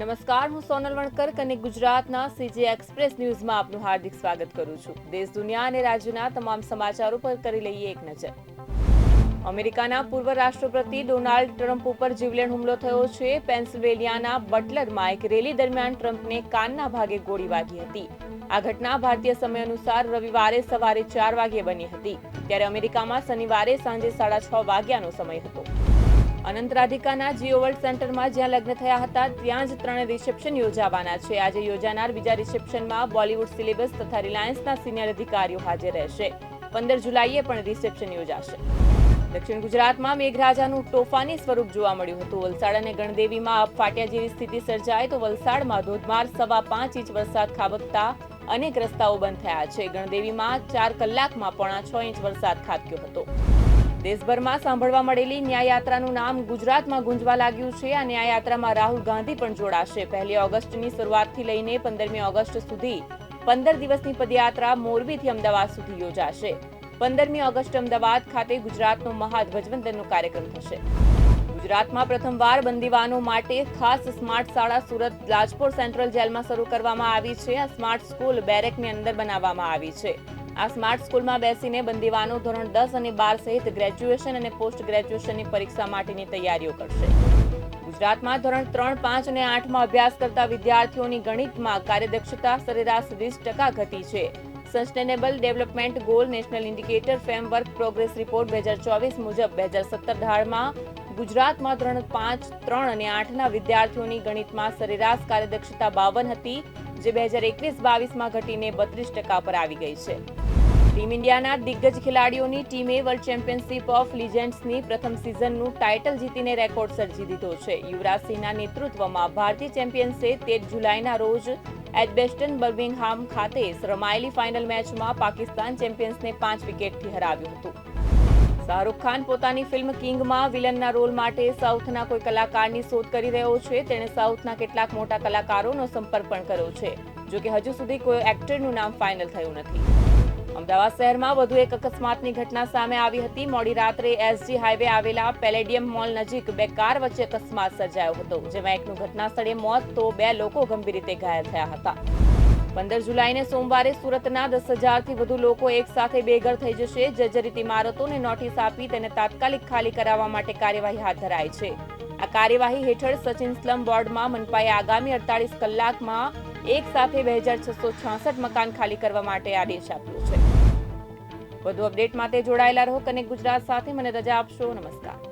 નમસ્કાર, હું સોનલ વણકર અને ગુજરાતના સીજે એક્સપ્રેસ ન્યૂઝમાં આપનું હાર્દિક સ્વાગત કરું છું. દેશ, દુનિયા અને રાજ્યના તમામ સમાચારો પર કરી લઈએ એક નજર. અમેરિકાના પૂર્વ રાષ્ટ્રપતિ ડોનાલ્ડ ટ્રમ્પ ઉપર જીવલેણ હુમલો થયો છે. પેન્સિલ્વેનિયાના બટલરમાં એક રેલી દરમિયાન ટ્રમ્પને કાનના ભાગે ગોળી વાગી હતી. આ ઘટના ભારતીય સમય અનુસાર રવિવારે સવારે ચાર વાગ્યે બની હતી. ત્યારે અમેરિકામાં શનિવારે સાંજે સાડા છ વાગ્યાનો સમય હતો. અનંત રાધિકાના જીઓ વર્લ્ડ સેન્ટરમાં જ્યાં લગ્ન થયા હતા, ત્યાં જ ત્રણ રિસેપ્શન યોજાવાના છે. આજે યોજાનાર બીજા રિસેપ્શનમાં બોલિવૂડ સિલેબસ તથા રિલાયન્સના સિનિયર અધિકારીઓ હાજર રહેશે. પંદર જુલાઈએ પણ રિસેપ્શન યોજાશે. દક્ષિણ ગુજરાતમાં મેઘરાજાનું તોફાની સ્વરૂપ જોવા મળ્યું હતું. વલસાડ અને ગણદેવીમાં ફાટ્યા જેવી સ્થિતિ સર્જાય તો વલસાડમાં ધોધમાર સવા પાંચ ઇંચ વરસાદ ખાબકતા અનેક રસ્તાઓ બંધ થયા છે. ગણદેવીમાં ચાર કલાકમાં પોણા છ ઇંચ વરસાદ ખાબક્યો હતો. દેશભરમાં સાંભળવા મળેલી ન્યાયયાત્રાનું નામ ગુજરાતમાં ગુંજવા લાગ્યું છે. આ ન્યાયયાત્રામાં રાહુલ ગાંધી પણ જોડાશે. પહેલી ઓગસ્ટની શરૂઆતથી લઈને પંદરમી ઓગસ્ટ સુધી પંદર દિવસની પદયાત્રા મોરબીથી અમદાવાદ સુધી યોજાશે. પંદરમી ઓગસ્ટ અમદાવાદ ખાતે ગુજરાતનો મહાધ્વજવંદનનો કાર્યક્રમ થશે. ગુજરાતમાં પ્રથમવાર બંદીવાનો માટે ખાસ સ્માર્ટ શાળા સુરત લાજપોર સેન્ટ્રલ જેલમાં શરૂ કરવામાં આવી છે. આ સ્માર્ટ સ્કૂલ બેરેકની અંદર બનાવવામાં આવી છે. આ સ્માર્ટ સ્કૂલમાં બેસીને બંદીવાનો ધોરણ દસ અને બાર સહિત ગ્રેજ્યુએશન અને પોસ્ટ ગ્રેજ્યુએશનની પરીક્ષા માટેની તૈયારીઓ કરશે. ગુજરાતમાં ધોરણ ત્રણ, પાંચ અને આઠમાં અભ્યાસ કરતા વિદ્યાર્થીઓની ગણિતમાં કાર્યદક્ષતા સરેરાશ વીસ ટકા ઘટી છે. Sustainable development goal national indicator framework progress report બે હજાર ચોવીસ મુજબ બે હજાર સત્તર અઢારમાં ગુજરાતમાં ધોરણ પાંચ ત્રણ અને આઠના વિદ્યાર્થીઓની ગણિતમાં સરેરાશ કાર્યદક્ષતા બાવન હતી, જે બે હજાર એકવીસ બાવીસમાં ઘટીને બત્રીસ ટકા પર આવી ગઈ છે. ટીમ ઇન્ડિયાના દિગ્ગજ ખેલાડીઓની ટીમે વર્લ્ડ ચેમ્પિયનશિપ ઓફ લિજેન્ડ્સની પ્રથમ સિઝનનું ટાઇટલ જીતીને રેકોર્ડ સર્જી દીધો છે. યુવરાજ સિંહના નેતૃત્વમાં ભારતીય ચેમ્પિયન્સે તેર જુલાઈના રોજ એડબેસ્ટન બર્મિંગહામ ખાતે રમાયેલી ફાઇનલ મેચમાં પાકિસ્તાન ચેમ્પિયન્સને પાંચ વિકેટથી હરાવ્યું હતું. શાહરૂખ ખાન પોતાની ફિલ્મ કિંગમાં વિલનના રોલ માટે સાઉથના કોઈ કલાકારની શોધ કરી રહ્યો છે. તેણે સાઉથના કેટલાક મોટા કલાકારોનો સંપર્ક પણ કર્યો છે. જોકે હજુ સુધી કોઈ એક્ટરનું નામ ફાઇનલ થયું નથી. અમદાવાદ શહેરમાં વધુ એક અકસ્માતની ઘટના સામે આવી હતી. મોડી રાત્રે એસજી હાઈવે આવેલા પેલેડિયમ મોલ નજીક બે કાર વચ્ચે અકસ્માત સર્જાયો હતો, જેમાં એકનું ઘટના સ્થળે મોત તો બે લોકો ગંભીર રીતે ઘાયલ થયા હતા. પંદર જુલાઈને સોમવારે સુરતના દસ હજારથી વધુ લોકો એક સાથે બેઘર થઈ જશે. જર્જરિત ઇમારતોને નોટિસ આપી તેને તાત્કાલિક ખાલી કરાવવા માટે કાર્યવાહી હાથ ધરાઈ છે. આ કાર્યવાહી હેઠળ સચિન સ્લમ બોર્ડમાં મનપાએ આગામી અડતાલીસ કલાકમાં એક સાથે બે હજાર છસો છાસઠ મકાન ખાલી કરવા માટે આદેશ આપ્યો છે. વધુ અપડેટ માટે જોડાયેલા રહો, કનેક્ટ ગુજરાત સાથે. મને રજા આપશો. નમસ્કાર.